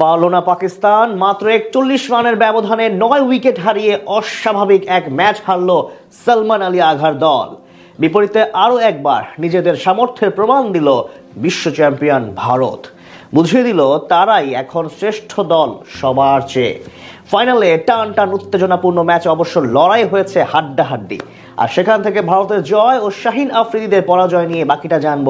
পারল না পাকিস্তান। মাত্র একচল্লিশ রানের ব্যবধানে নয় উইকেট হারিয়ে অস্বাভাবিক এক ম্যাচ হারল সলমান আলী আঘার দল। বিপরীতে আরও একবার নিজেদের সামর্থ্যের প্রমাণ দিল বিশ্ব চ্যাম্পিয়ন ভারত। বুঝিয়ে দিল, তারাই এখন শ্রেষ্ঠ দল সবার চেয়ে। ফাইনালে টান টান উত্তেজনাপূর্ণ ম্যাচ অবশ্য লড়াই হয়েছে হাড্ডাহাড্ডি। আর সেখান থেকে ভারতের জয় ও শাহিন আফ্রিদিদের পরাজয় নিয়ে বাকিটা জানব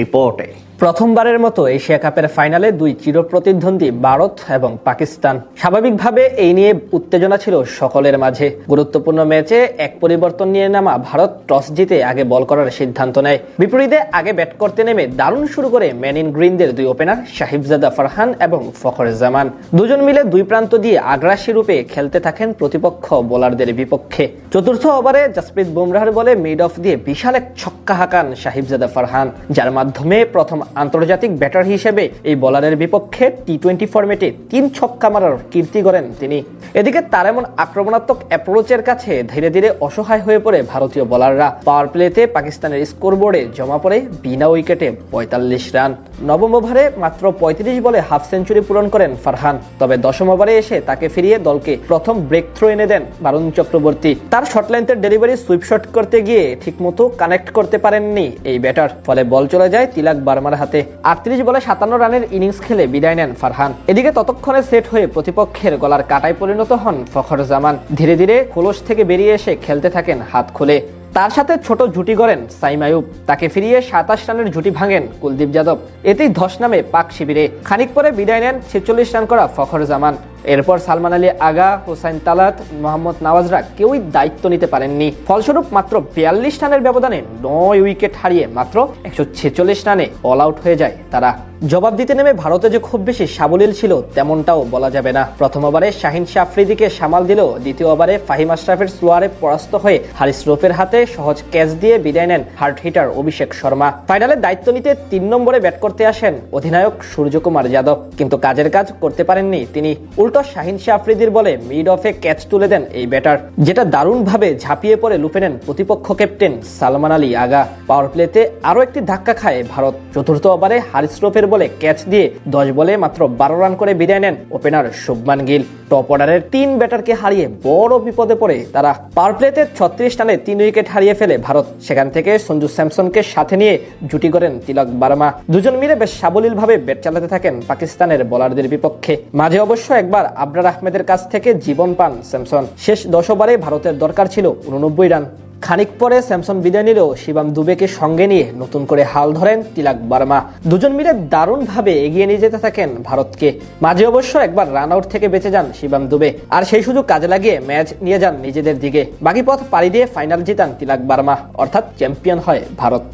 রিপোর্টে। প্রথমবারের মতো এশিয়া কাপের ফাইনালে দুই চিরপ্রতিদ্বন্দ্বী ভারত এবং পাকিস্তান। স্বাভাবিকভাবে এই নিয়ে উত্তেজনা ছিল সকলের মাঝে। গুরুত্বপূর্ণ ম্যাচে এক পরিবর্তন নিয়ে নামা ভারত টস জিতে আগে বল করার সিদ্ধান্ত নেয়। বিপরীতে আগে ব্যাট করতে নেমে দারুণ শুরু করে ম্যান ইন গ্রিনদের দুই ওপেনার সাহিবজাদা ফারহান এবং ফখরে জামান। দুজন মিলে দুই প্রান্ত দিয়ে আগ্রাসী রূপে খেলতে থাকেন প্রতিপক্ষ বোলারদের বিপক্ষে। চতুর্থ ওভারে জসপ্রীত বুমরাহর বলে মিড অফ দিয়ে বিশাল এক ছক্কা হাঁকান সাহিবজাদা ফারহান, যার মাধ্যমে প্রথম আন্তর্জাতিক ব্যাটার হিসেবে এই বোলারের বিপক্ষে টি টোয়েন্টি ফরম্যাটে তিন ছক্কা মারার কীর্তি করেন তিনি। এদিকে তার এমন আক্রমণাত্মক অ্যাপ্রোচের কাছে ধীরে ধীরে অসহায় হয়ে পড়ে ভারতীয় বোলাররা। পাওয়ার প্লেতে পাকিস্তানের স্কোরবোর্ডে জমা পড়ে বিনা উইকেটে পঁয়তাল্লিশ রান। নবম ওভারে মাত্র পঁয়ত্রিশ বলে হাফ সেঞ্চুরি পূরণ করেন ফারহান। তবে দশম ওভারে এসে তাকে ফিরিয়ে দলকে প্রথম ব্রেক থ্রো এনে দেন বারুণ চক্রবর্তী। তার শর্ট লেন্থের ডেলিভারি সুইপ শট করতে গিয়ে ঠিকমতো কানেক্ট করতে পারেননি এই ব্যাটার ফলে বল চলে যায় তিলাক বার্মার হাতে। আটত্রিশ বলে সাতান্ন রানের ইনিংস খেলে বিদায় নেন ফারহান। এদিকে ততক্ষণে সেট হয়ে প্রতিপক্ষের গলার কাটায় পরিণত হন ফখর জামান ধীরে ধীরে খোলস থেকে বেরিয়ে এসে খেলতে থাকেন হাত খুলে। তার সাথে ছোট জুটি করেন সাইমায়ুব তাকে ফিরিয়ে সাতাশ রানের জুটি ভাঙেন কুলদীপ যাদব। এতেই ধস নামে পাক শিবিরে। খানিক পরে বিদায় নেন ছেচল্লিশ রান করা ফখর জামান এরপর সালমান আলী আগা, হোসাইন তালাত, মোহাম্মদ নওয়াজরা কেউই দায়িত্ব নিতে পারেননি। ফলস্বরূপ মাত্র বিয়াল্লিশ রানের ব্যবধানে নয় উইকেট হারিয়ে মাত্র একশো ছেচল্লিশ রানে অল আউট হয়ে যায় তারা। জবাব দিতে নেমে ভারতে যে খুব বেশি সাবলীল ছিল, তেমনটাও বলা যাবে না। প্রথম ওভারে শাহিন শাহ আফ্রিদিকে সামাল দিল দ্বিতীয় ওভারে ফাহিম আশরাফের স্লোয়ারে পরাস্ত হয়ে হারিস রফের হাতে সহজ ক্যাচ দিয়ে বিদায় নেন হার্ট হিটার অভিষেক শর্মা। ফাইনালে দায়িত্ব নিতে তিন নম্বরে ব্যাট করতে আসেন অধিনায়ক সূর্যকুমার যাদব। কিন্তু কাজের কাজ করতে পারেননি তিনি। উল্টো শাহিন শাহ আফ্রিদির বলে মিড অফে ক্যাচ তুলে দেন এই ব্যাটার যেটা দারুণভাবে ঝাঁপিয়ে পড়ে লুপে নেন প্রতিপক্ষ ক্যাপ্টেন সালমান আলী আগা। পাওয়ার প্লেতে আরও একটি ধাক্কা খায় ভারত। চতুর্থ ওভারে হারিস রফের বলে ক্যাচ দিয়ে দশ বলে মাত্র বারো রান করে বিদায় নেন ওপেনার শুভমান গিল। টপ অর্ডারের তিন ব্যাটারকে হারিয়ে বড় বিপদে পড়ে তারা। পাওয়ার প্লেতে ছত্রিশ রানে তিন উইকেট হারিয়ে ফেলে ভারত। সেখান থেকে সঞ্জু স্যামসনকে সাথে নিয়ে জুটি করেন তিলক বার্মা। দুজন মিলে বেশ সাবলীলভাবে ব্যাট চালাতে থাকেন পাকিস্তানের বোলারদের বিপক্ষে। মাঝে অবশ্য একবার আবরার আহমেদের কাছ থেকে জীবন পান স্যামসন। শেষ দশ ওভারে ভারতের দরকার ছিল উননব্বই রান। খানিক পরে স্যামসন বিদায় নিলেও শিবাম দুবেকে সঙ্গে নিয়ে নতুন করে হাল ধরেন তিলাক বার্মা। দুজন মিলে দারুণভাবে এগিয়ে নিয়ে যেতে থাকেন ভারতকে। মাঝে অবশ্য একবার রান আউট থেকে বেঁচে যান শিবাম দুবে। আর সেই সুযোগ কাজে লাগিয়ে ম্যাচ নিয়ে যান নিজেদের দিকে। বাকি পথ পাড়ি দিয়ে ফাইনাল জিতান তিলাক বার্মা। অর্থাৎ চ্যাম্পিয়ন হয় ভারত।